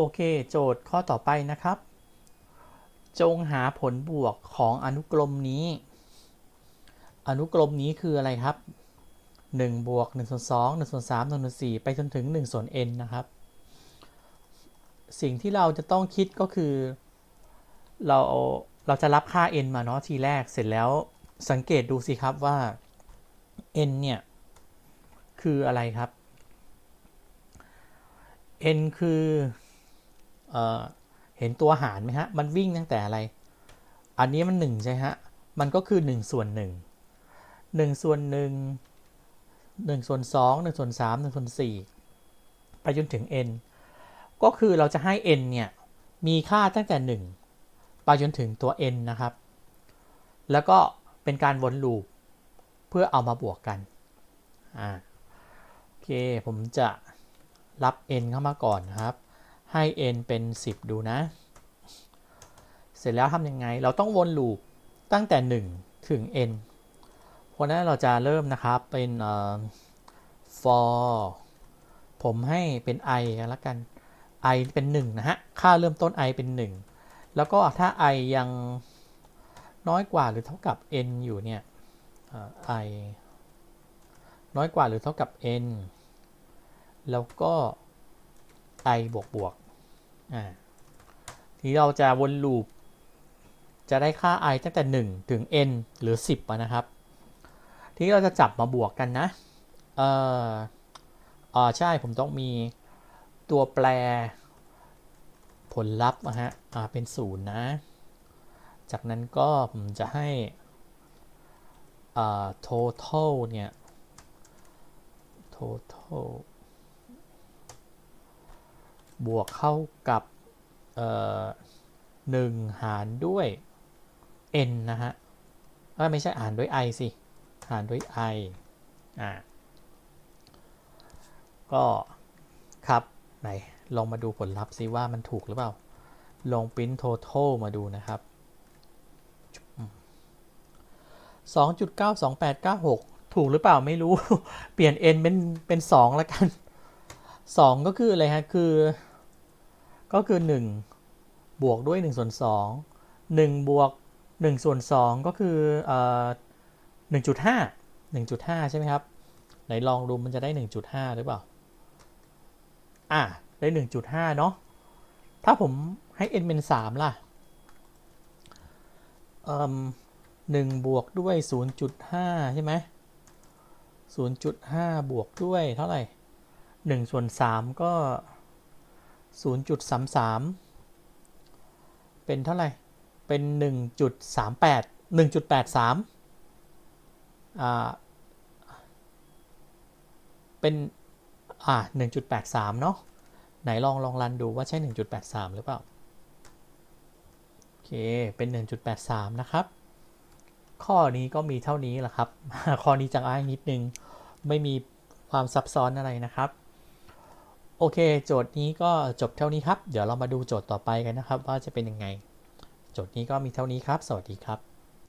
โอเค โจทย์ข้อต่อไปนะครับ จงหาผลบวกของอนุกรมนี้ อนุกรมนี้คืออะไรครับ1บวก1ส่วน2 1ส่วน3 1ส่วน4ไปจนถึง1ส่วน n นะครับ สิ่งที่เราจะต้องคิดก็คือ เราเราจะรับค่า n มาเนาะทีแรกเสร็จแล้วสังเกตดูสิครับว่า n เนี่ย คืออะไรครับ n คือ เเห็นตัวหารไหมฮะ มันวิ่งตั้งแต่อะไร อันนี้มัน 1 ใช่ฮะ มันก็คือ 1 ส่วน 1 1 ส่วน 1 1 ส่วน 2 1 ส่วน 3 1 ส่วน 4 ไปจนถึง n ก็คือเราจะให้ n เนี่ย มีค่าตั้งแต่ 1 ไปจนถึงตัว n นะครับ แล้วก็เป็นการวนลูปเพื่อเอามาบวกกัน อ่า โอเค ผมจะรับ n เข้ามาก่อนครับ ให้ n เป็น 10 ดูนะ เสร็จแล้วทำยังไง เราต้องวนลูปตั้งแต่ 1 ถึง n เพราะนั้นเราจะเริ่มนะครับเป็น for ผมให้เป็น i กันละกัน i เป็น 1 นะฮะ ค่าเริ่มต้น i เป็น 1 แล้วก็ถ้า i ยังน้อยกว่าหรือเท่ากับ n อยู่เนี่ย i น้อยกว่าหรือเท่ากับ n แล้วก็ i บวกบวกอ่าทีเราจะวนลูป จะได้ค่า i ตั้งแต่ 1 ถึง n หรือ 10นะครับ ทีนี้เราจะจับมาบวกกันนะ เอ่ออใช่ผมต้องมีตัวแปรผลลัพธ์นะฮะอ่าเป็น0นะ จากนั้นก็ผมจะให้อ่า total เนี่ย total บวกเข้ากับเอ่อหนึ่งหารด้วย n นะฮะไม่ใช่หารด้วย i สิ หารด้วย i อ่าก็ครับ ไหน ลองมาดูผลลัพธ์ซิว่ามันถูกหรือเปล่า ลอง print total มาดูนะครับ2.92896 ถูกหรือเปล่าไม่รู้ เปลี่ยน n เป็นเป็น 2 แล้วกัน 2 ก็คืออะไรฮะ คือ ก็คือ 1 บวกด้วย1ส่วน2 1บวก1ส่วน2ก็คือเอ่อ1.5 1.5 ใช่ไหมครับ ไหนลองดูมันจะได้ 1.5 หรือเปล่า อะ ได้ 1.5 เนาะถ้าผมให้ n เป็น 3 ล่ะเอ่อ1บวกด้วย 0.5 ใช่ไหม0.5 บวกด้วยเท่าไหร่ 1 ส่วน 3 ก็ 0.33 เป็นเท่าไหร่ เป็น 1.38 1.83อ่าเป็น อ่า 1.83 เนาะไหนลองลองรันดูว่าใช่ 1.83 หรือเปล่า โอเค เป็น 1.83 นะครับ ข้อนี้ก็มีเท่านี้แหละครับ ข้อนี้จังอ้ายนิดนึง ไม่มีความซับซ้อนอะไรนะครับ โอเค โจทย์นี้ก็จบเท่านี้ครับ เดี๋ยวเรามาดูโจทย์ต่อไปกันนะครับ ว่าจะเป็นยังไง โจทย์นี้ก็มีเท่านี้ครับ สวัสดีครับ